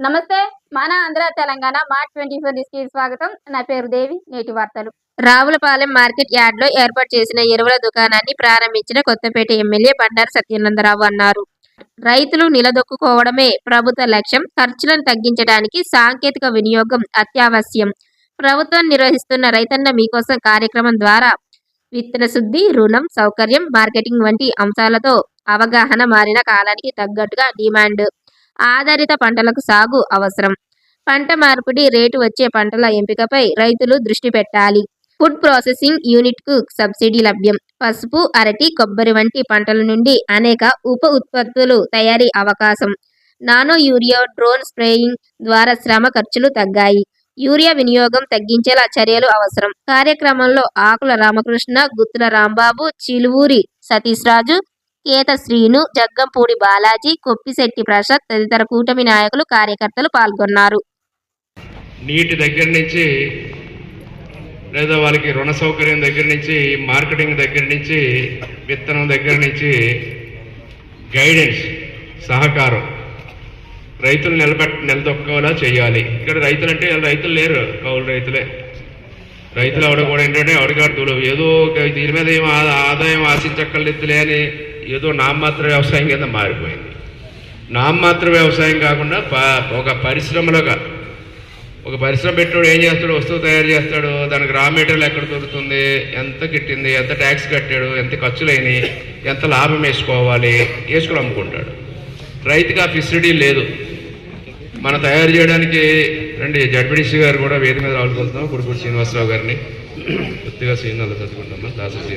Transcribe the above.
నమస్తే మన Andhra Telangana March twenty four న్యూస్కి స్వాగతం. నా పేరు దేవి నేటి వార్తలు. రావులపాలెం మార్కెట్ యార్డ్లో ఏర్పాటు చేసిన ఎరువుల దుకాణాన్ని ప్రారంభించిన కొత్తపేట ఎమ్మెల్యే బండారు సత్యానందరావు అన్నారు. రైతులు నిలదొక్కుకోవడమే ప్రభుత్వ లక్ష్యం. ఖర్చులను తగ్గించడానికి సాంకేతిక వినియోగం అత్యావశ్యం. ప్రభుత్వం నిర్వహిస్తున్న రైతన్న మీకోసం కార్యక్రమం ద్వారా విత్తన శుద్ధి రుణం సౌకర్యం మార్కెటింగ్ వంటి అంశాలతో అవగాహన మారిన కాలానికి తగ్గట్టుగా డిమాండ్. ఆధారిత పంటలకు సాగు అవసరం. పంట మార్పిడి రేటు వచ్చే పంటల ఎంపికపై రైతులు దృష్టి పెట్టాలి. ఫుడ్ ప్రాసెసింగ్ యూనిట్కు సబ్సిడీ లభ్యం. పసుపు అరటి కొబ్బరి వంటి పంటల నుండి అనేక ఉప ఉత్పత్తులు తయారీ అవకాశం. నానో యూరియా డ్రోన్ స్ప్రేయింగ్ ద్వారా శ్రమ ఖర్చులు తగ్గాయి. యూరియా వినియోగం తగ్గించేలా చర్యలు అవసరం. కార్యక్రమంలో ఆకుల రామకృష్ణ గుత్తుల రాంబాబు చిలువూరి సతీష్ రాజు కేత శ్రీను జగ్గంపూడి బాలాజీ కొప్పిశెట్టి ప్రసాద్ తదితర కూటమి నాయకులు కార్యకర్తలు పాల్గొన్నారు. నీటి దగ్గర నుంచి లేదా వాళ్ళకి రుణ సౌకర్యం దగ్గర నుంచి మార్కెటింగ్ దగ్గర నుంచి విత్తనం దగ్గర నుంచి గైడెన్స్ సహకారం రైతులు నిలబెట్ నిలదొక్కేలా చేయాలి. ఇక్కడ రైతులు అంటే రైతులు లేరు కౌలు రైతులే. రైతులు ఆవిడ కూడా ఏంటంటే ఆవిడగాడుతులు ఏదో దీని మీద ఏం ఆదాయం ఆశించక్కర్లేదులే అని ఏదో నామమాత్ర వ్యవసాయం కింద మారిపోయింది. నామమాత్ర వ్యవసాయం కాకుండా ప- ఒక పరిశ్రమలుగా ఒక పరిశ్రమ పెట్టాడు ఏం చేస్తాడు? వస్తువు తయారు చేస్తాడు. దానికి రా మెటీరియల్ ఎక్కడ దొరుకుతుంది? ఎంత గిట్టింది ఎంత ట్యాక్స్ కట్టాడు? ఎంత ఖర్చులైనవి ఎంత లాభం వేసుకోవాలి? వేసుకుని అమ్ముకుంటాడు. రైతుకి ఆ ఫెసిలిటీ లేదు. మనం తయారు చేయడానికి రండి జడ్బిడిసి గారు కూడా వేదిక మీద రావాల్సి వస్తున్నాం కుడుపూడి శ్రీనివాసరావు గారిని. కొద్దిగా సీనియర్లు చదువుకుంటామా? దాసరి